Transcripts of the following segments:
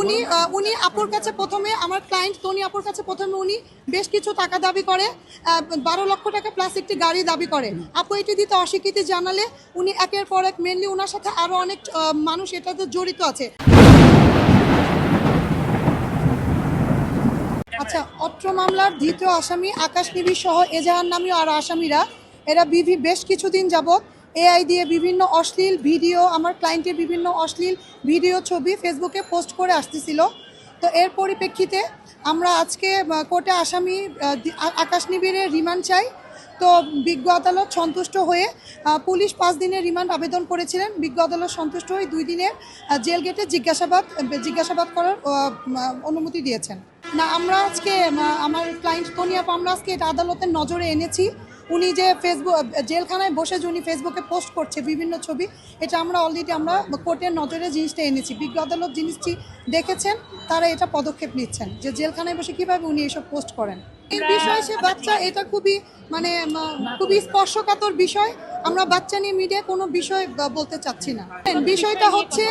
উনি উনি আপুর কাছে প্রথমে, আমার ক্লায়েন্ট তনি আপুর কাছে প্রথমে উনি বেশ কিছু টাকা দাবি করে বারো লক্ষ টাকা প্লাস একটি গাড়ি দাবি করে। আপু এটি দিতে অস্বীকৃতি জানালে উনি একের পর এক মেনলি ওনার সাথে আরও অনেক মানুষ এটাতে জড়িত আছে। আচ্ছা অত্র মামলার দ্বিতীয় আসামি আকাশ নিবিড় সহ এজাহার নামীয় আর আসামিরা, এরা বিভি বেশ কিছুদিন যাবৎ এআই দিয়ে বিভিন্ন অশ্লীল ভিডিও, আমার ক্লায়েন্টের বিভিন্ন অশ্লীল ভিডিও ছবি ফেসবুকে পোস্ট করে আসতেছিল। তো এর পরিপ্রেক্ষিতে আমরা আজকে কোর্টে আসামি আকাশ নিবিড়ের রিমান্ড চাই। তো বিজ্ঞ আদালত সন্তুষ্ট হয়ে পুলিশ পাঁচ দিনের রিমান্ড আবেদন করেছিলেন। বিজ্ঞ আদালত সন্তুষ্ট হয়ে দুই দিনের জেল গেটে জিজ্ঞাসাবাদ জিজ্ঞাসাবাদ করার অনুমতি দিয়েছেন। না, আমরা আজকে আমার ক্লায়েন্ট তনিয়াপ আমরা আজকে এটা আদালতের নজরে এনেছি। উনি যে ফেসবুক জেলখানায় বসে যে উনি ফেসবুকে পোস্ট করছে বিভিন্ন ছবি এটা আমরা অলরেডি আমরা কোর্টের নজরে জিনিসটা এনেছি। বিজ্ঞ আদালত জিনিসটি দেখেছেন তারা এটা পদক্ষেপ নিচ্ছেন যে জেলখানায় বসে কীভাবে উনি এসব পোস্ট করেন। এই বিষয়ে সে বাচ্চা এটা খুবই মানে খুবই স্পর্শকাতর বিষয়। আমরা বাচ্চা নিয়ে মিডিয়া কোনো বিষয় বলতে চাচ্ছি না। বিষয়টা হচ্ছে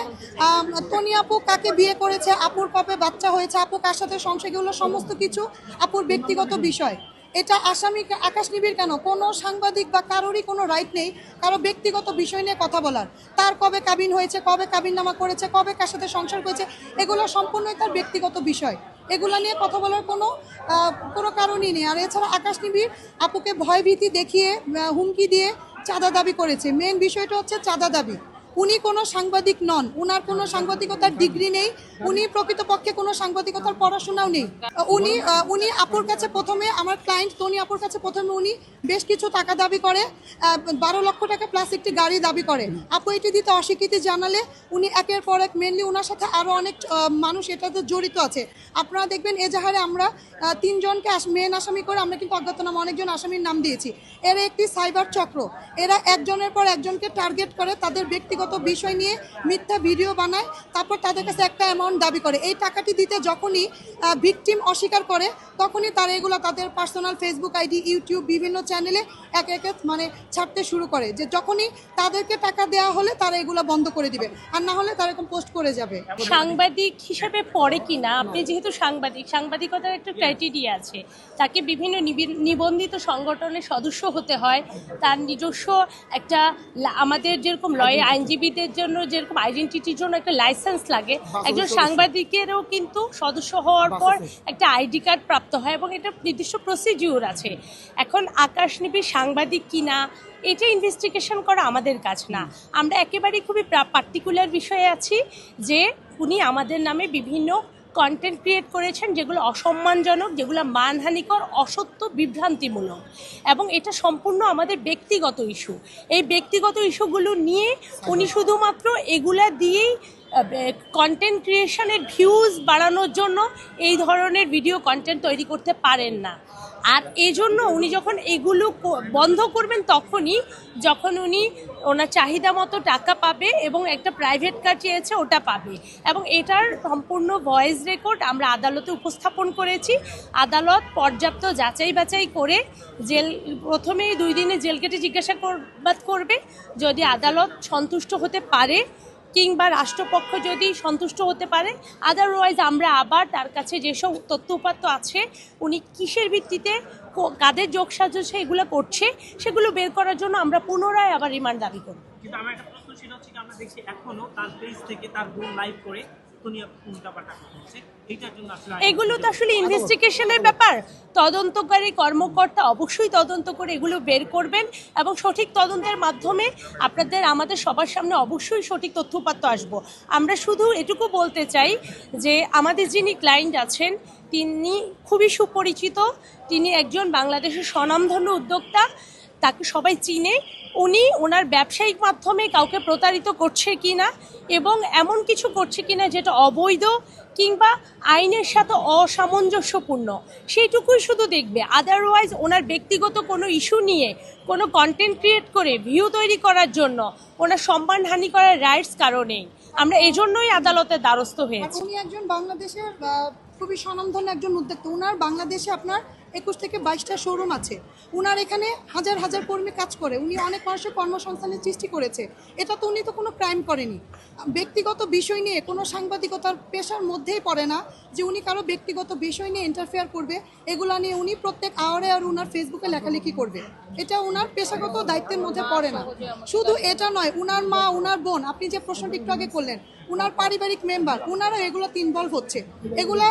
তনি আপু কাকে বিয়ে করেছে আপুর কবে বাচ্চা হয়েছে আপু কার সাথে সংসার সমস্ত কিছু আপুর ব্যক্তিগত বিষয়। এটা আসামি আকাশ নিবিড় কেন? কোনো সাংবাদিক বা কারোরই কোনো রাইট নেই, কারও ব্যক্তিগত বিষয় নিয়ে কথা বলার। তার কবে কাবিন হয়েছে, কবে কাবিন নামা করেছে, কবে কার সাথে সংসার করেছে, এগুলো সম্পূর্ণই তার ব্যক্তিগত বিষয়। এগুলো নিয়ে কথা বলার কোনো কোনো কারণই নেই। আর এছাড়া আকাশ নিবিড় আপুকে ভয়ভীতি দেখিয়ে হুমকি দিয়ে চাঁদা দাবি করেছে। মেন বিষয়টা হচ্ছে চাঁদা দাবি। উনি কোনো সাংবাদিক নন, উনার কোনো সাংবাদিকতার ডিগ্রি নেই, উনি প্রকৃতপক্ষে কোনো সাংবাদিকতার পড়াশোনাও নেই। উনি উনি আপুর কাছে প্রথমে, আমার ক্লায়েন্ট তনি আপুর কাছে প্রথমে উনি বেশ কিছু টাকা দাবি করে বারো লক্ষ টাকা প্লাস একটি গাড়ি দাবি করে। আপু এটি দিতে অস্বীকৃতি জানালে উনি একের পর এক মেনলি ওনার সাথে আরও অনেক মানুষ এটাতে জড়িত আছে। আপনারা দেখবেন এজাহারে আমরা তিনজনকে মেন আসামি করে আমরা কিন্তু অজ্ঞাতনামা অনেকজন আসামির নাম দিয়েছি। এরা একটি সাইবার চক্র। এরা একজনের পর একজনকে টার্গেট করে তাদের ব্যক্তিগত বিষয় নিয়ে মিথ্যা ভিডিও বানায় তারপর তাদের কাছে একটা অ্যামাউন্ট দাবি করে। এই টাকাটি দিতে যখনই ভিকটিম অস্বীকার করে তখনই তারা এগুলো তাদের পার্সোনাল ফেসবুক আইডি ইউটিউব বিভিন্ন চ্যানেলে এক একে মানে ছাড়তে শুরু করে। যে যখনই তাদেরকে টাকা দেওয়া হলে তারা এগুলো বন্ধ করে দিবে আর না হলে তারা এরকম পোস্ট করে যাবে। সাংবাদিক হিসেবে পড়ে কিনা? আপনি যেহেতু সাংবাদিক সাংবাদিকতার একটা ক্রাইটেরিয়া আছে। তাকে বিভিন্ন নিবি- নিবন্ধিত সংগঠনের সদস্য হতে হয়। তার নিজস্ব একটা আমাদের যেরকম লয়ে আইনজীবীদের জন্য যেরকম আইডেন্টিটির জন্য একটা লাইসেন্স লাগে একজন সাংবাদিকেরও কিন্তু সদস্য হওয়ার পর একটা আইডি কার্ড প্রাপ্ত হয় এবং এটা নির্দিষ্ট প্রসিডিওর আছে। এখন আকাশ নিবি সাংবাদিক কিনা এটা ইনভেস্টিগেশন করা আমাদের কাজ না। আমরা একেবারেই খুবই পার্টিকুলার বিষয়ে আছি যে উনি আমাদের নামে বিভিন্ন কন্টেন্ট ক্রিয়েট করেছেন যেগুলো অসম্মানজনক, যেগুলো মানহানিকর, অসত্য, বিভ্রান্তিমূলক। এবং এটা সম্পূর্ণ আমাদের ব্যক্তিগত ইস্যু এই ব্যক্তিগত ইস্যুগুলো নিয়ে উনি শুধুমাত্র এগুলা দিয়েই কন্টেন্ট ক্রিয়েশনের ভিউজ বাড়ানোর জন্য এই ধরনের ভিডিও কন্টেন্ট তৈরি করতে পারেন না। আর এই জন্য উনি যখন এগুলো বন্ধ করবেন তখনই যখন উনি ওনার চাহিদা মতো টাকা পাবে এবং একটা প্রাইভেট কার চেয়েছে ওটা পাবে। এবং এটার সম্পূর্ণ ভয়েস রেকর্ড আমরা আদালতে উপস্থাপন করেছি। আদালত পর্যাপ্ত যাচাই বাছাই করে জেল, প্রথমেই দুই দিনে জেল কেটে জিজ্ঞাসাবাদ করবে। যদি আদালত সন্তুষ্ট হতে পারে কিংবা রাষ্ট্রপক্ষ যদি সন্তুষ্ট হতে পারে আদারওয়াইজ আমরা আবার তার কাছে যেসব তথ্য উপাত্য আছে, উনি কিসের ভিত্তিতে কাদের যোগসাজসে এগুলো করছে, সেগুলো বের করার জন্য আমরা পুনরায় আবার রিমান্ড দাবি করব। কিন্তু আমার একটা প্রশ্ন ছিল হচ্ছে আমরা দেখছি এখনও তার পেজ থেকে তার লাইভ করে এইটার জন্য আসলে এগুলো তো আসলে ইনভেস্টিগেশনের ব্যাপার। তদন্তকারী কর্মকর্তা অবশ্যই তদন্ত করে এগুলো বের করবেন এবং সঠিক তদন্তের মাধ্যমে আপনাদের আমাদের সবার সামনে অবশ্যই সঠিক তথ্য উপাত্ত আসব। আমরা শুধু এটুকু বলতে চাই যে আমাদের যিনি ক্লায়েন্ট আছেন তিনি খুবই সুপরিচিত তিনি একজন বাংলাদেশের স্বনামধন্য উদ্যোক্তা। তাকে সবাই চিনে, উনি ওনার ব্যবসায়িক মাধ্যমে কাউকে প্রতারিত করছে কি না এবং এমন কিছু করছে কি না যেটা অবৈধ কিংবা আইনের সাথে অসামঞ্জস্যপূর্ণ। সেইটুকুই শুধু দেখবে। আদারওয়াইজ ওনার ব্যক্তিগত কোনো ইস্যু নিয়ে, কোনো কন্টেন্ট ক্রিয়েট করে ভিউ তৈরি করার জন্য ওনার সম্মানহানি করার রাইটস কারণেই আমরা এজন্যই আদালতের দ্বারস্থ হয়েছি। উনি একজন বাংলাদেশের খুবই স্বনামধন্য একজন উদ্যোক্তা। ওনার বাংলাদেশে আপনার একুশ থেকে বাইশটা শোরুম আছে। উনার এখানে হাজার হাজার কর্মী কাজ করে। উনি অনেক মানুষের কর্মসংস্থানের সৃষ্টি করেছে। এটা তো উনি তো কোনো ক্রাইম করেনি। ব্যক্তিগত বিষয় নিয়ে কোনো সাংবাদিকতার পেশার মধ্যেই পড়ে না যে উনি কারও ব্যক্তিগত বিষয় নিয়ে ইন্টারফেয়ার করবে। এগুলা নিয়ে উনি প্রত্যেক আওয়ারে আর উনার ফেসবুকে লেখালেখি করবে। এটা উনার পেশাগত দায়িত্বের মধ্যে পড়ে না। শুধু এটা নয়, উনার মা, উনার বোন, আপনি যে প্রশ্নটি একটু আগে করলেন উনার পারিবারিক মেম্বার উনারা এগুলোতে ইনভলভ হচ্ছে। এগুলা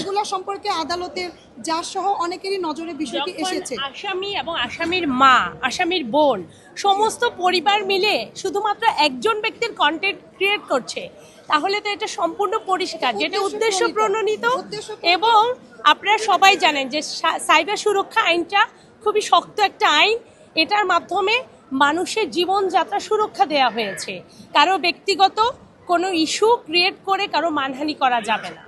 এগুলা সম্পর্কে আদালতের যার সহ অনেকেরই নজরে বিষয়টি এসেছে। আসামি এবং আসামির মা আসামির বোন সমস্ত পরিবার মিলে শুধুমাত্র একজন ব্যক্তির কন্টেন্ট ক্রিয়েট করছে তাহলে তো এটা সম্পূর্ণ পরিষ্কার যেটা উদ্দেশ্য প্রণোদিত এবং আপনারা সবাই জানেন যে সাইবার সুরক্ষা আইনটা খুবই শক্ত একটা আইন এটার মাধ্যমে মানুষের জীবনযাত্রা সুরক্ষা দেওয়া হয়েছে। কারও ব্যক্তিগত কোনো ইস্যু ক্রিয়েট করে কারও মানহানি করা যাবে না।